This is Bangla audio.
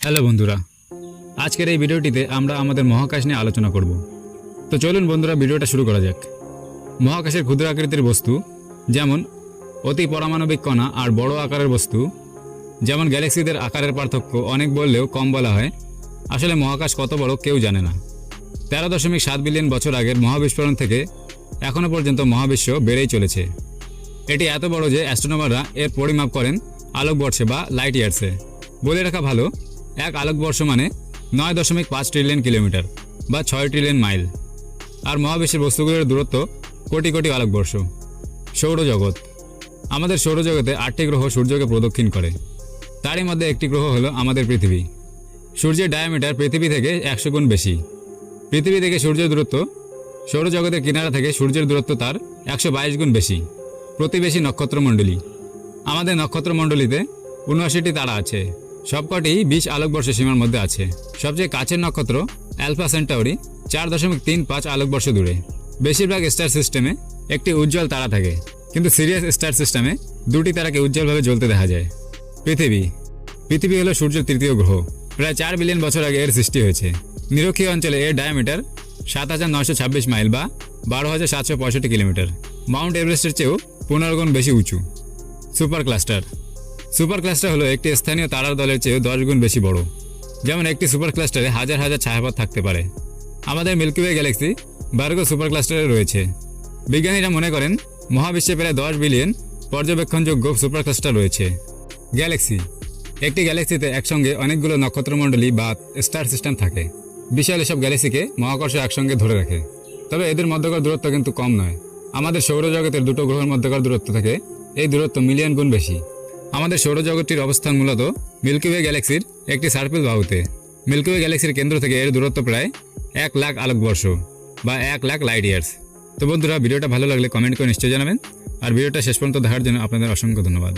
হ্যালো বন্ধুরা, আজকের এই ভিডিওটিতে আমরা আমাদের মহাকাশ নিয়ে আলোচনা করব। তো চলুন বন্ধুরা, ভিডিওটা শুরু করা যাক। মহাকাশের ক্ষুদ্র আকৃতির বস্তু, যেমন অতি পরমাণবিক কণা আর বড় আকারের বস্তু, যেমন গ্যালাক্সিদের আকারের পার্থক্য অনেক বললেও কম বলা হয়, আসলে মহাকাশ কত বড় কেউ জানে না। তেরো দশমিক সাত বিলিয়ন বছর আগের মহাবিস্ফোরণ থেকে এখনও পর্যন্ত মহাবিশ্ব বেড়েই চলেছে। এটি এত বড় যে অ্যাস্ট্রোনমাররা এর পরিমাপ করেন আলোকবর্ষে বা লাইট ইয়ার্সে। বলে রাখা ভালো এক আলোকবর্ষ মানে নয় দশমিক পাঁচ ট্রিলিয়ন কিলোমিটার বা ছয় ট্রিলিয়ন মাইল আর মহাবিশ্বের বস্তুগুলোর দূরত্ব কোটি কোটি আলোকবর্ষ। সৌরজগৎ। আমাদের সৌরজগতে আটটি গ্রহ সূর্যকে প্রদক্ষিণ করে। তারই মধ্যে একটি গ্রহ হলো আমাদের পৃথিবী। সূর্যের ডায়ামিটার পৃথিবী থেকে একশো গুণ বেশি। পৃথিবী থেকে সূর্যের দূরত্ব সৌরজগতের কিনারা থেকে সূর্যের দূরত্ব তার একশো বাইশ গুণ বেশি। প্রতিবেশী নক্ষত্রমণ্ডলী। আমাদের নক্ষত্রমণ্ডলীতে উনআশিটি তারা আছে। সবকটি বিশ আলোকবর্ষ সীমার মধ্যে আছে। সবচেয়ে কাছের নক্ষত্র অ্যালফা সেন্টাউরি, চার দশমিক তিন পাঁচ আলোকবর্ষ দূরে। বেশিরভাগ স্টার সিস্টেমে একটি উজ্জ্বল তারা থাকে, কিন্তু সিরিয়াস স্টার সিস্টেমে দুটি তারাকে উজ্জ্বলভাবে জ্বলতে দেখা যায়। পৃথিবী। পৃথিবী হলো সূর্যের তৃতীয় গ্রহ। প্রায় চার বিলিয়ন বছর আগে এর সৃষ্টি হয়েছে। নিরক্ষীয় অঞ্চলে এর ডায়ামিটার সাত হাজার নয়শো ছাব্বিশ মাইল বা বারো হাজার সাতশো পঁয়ষট্টি কিলোমিটার। মাউন্ট এভারেস্টের চেয়েও পনেরো গুণ বেশি উঁচু। Super cluster. সুপার ক্লাস্টার হলো একটি স্থানীয় তারার দলের চেয়ে দশ গুণ বেশি বড়। যেমন একটি সুপার ক্লাস্টারে হাজার হাজার ছায়াপথ থাকতে পারে। আমাদের Milky Way galaxy Virgo super ক্লাস্টারে রয়েছে। বিজ্ঞানীরা মনে করেন, মহাবিশ্বে প্রায় দশ বিলিয়ন পর্যবেক্ষণযোগ্য সুপার ক্লাস্টার রয়েছে। গ্যালাক্সি একটি গ্যালাক্সিতে একসঙ্গে অনেকগুলো নক্ষত্রমণ্ডলী বা স্টার সিস্টেম থাকে। বিশাল এসব গ্যালাক্সিকে মহাকর্ষ একসঙ্গে ধরে রাখে। তবে এদের মধ্যকার দূরত্ব কিন্তু কম নয়। আমাদের সৌরজগতের দুটো গ্রহের মধ্যকার দূরত্ব থাকে এই দূরত্ব মিলিয়ন গুণ বেশি। আমাদের সৌরজগৎটির অবস্থান মূলত মিল্কিওয়ে গ্যালাক্সির একটি সার্কেল বাহুতে। মিল্কিওয়ে গ্যালাক্সির কেন্দ্র থেকে এর দূরত্ব প্রায় এক লাখ আলোকবর্ষ বা এক লাখ লাইট ইয়ার্স তো বন্ধুরা, ভিডিওটা ভালো লাগলে কমেন্ট করে নিশ্চয়ই জানাবেন। আর ভিডিওটা শেষ পর্যন্ত দেখার জন্য আপনাদের অসংখ্য ধন্যবাদ।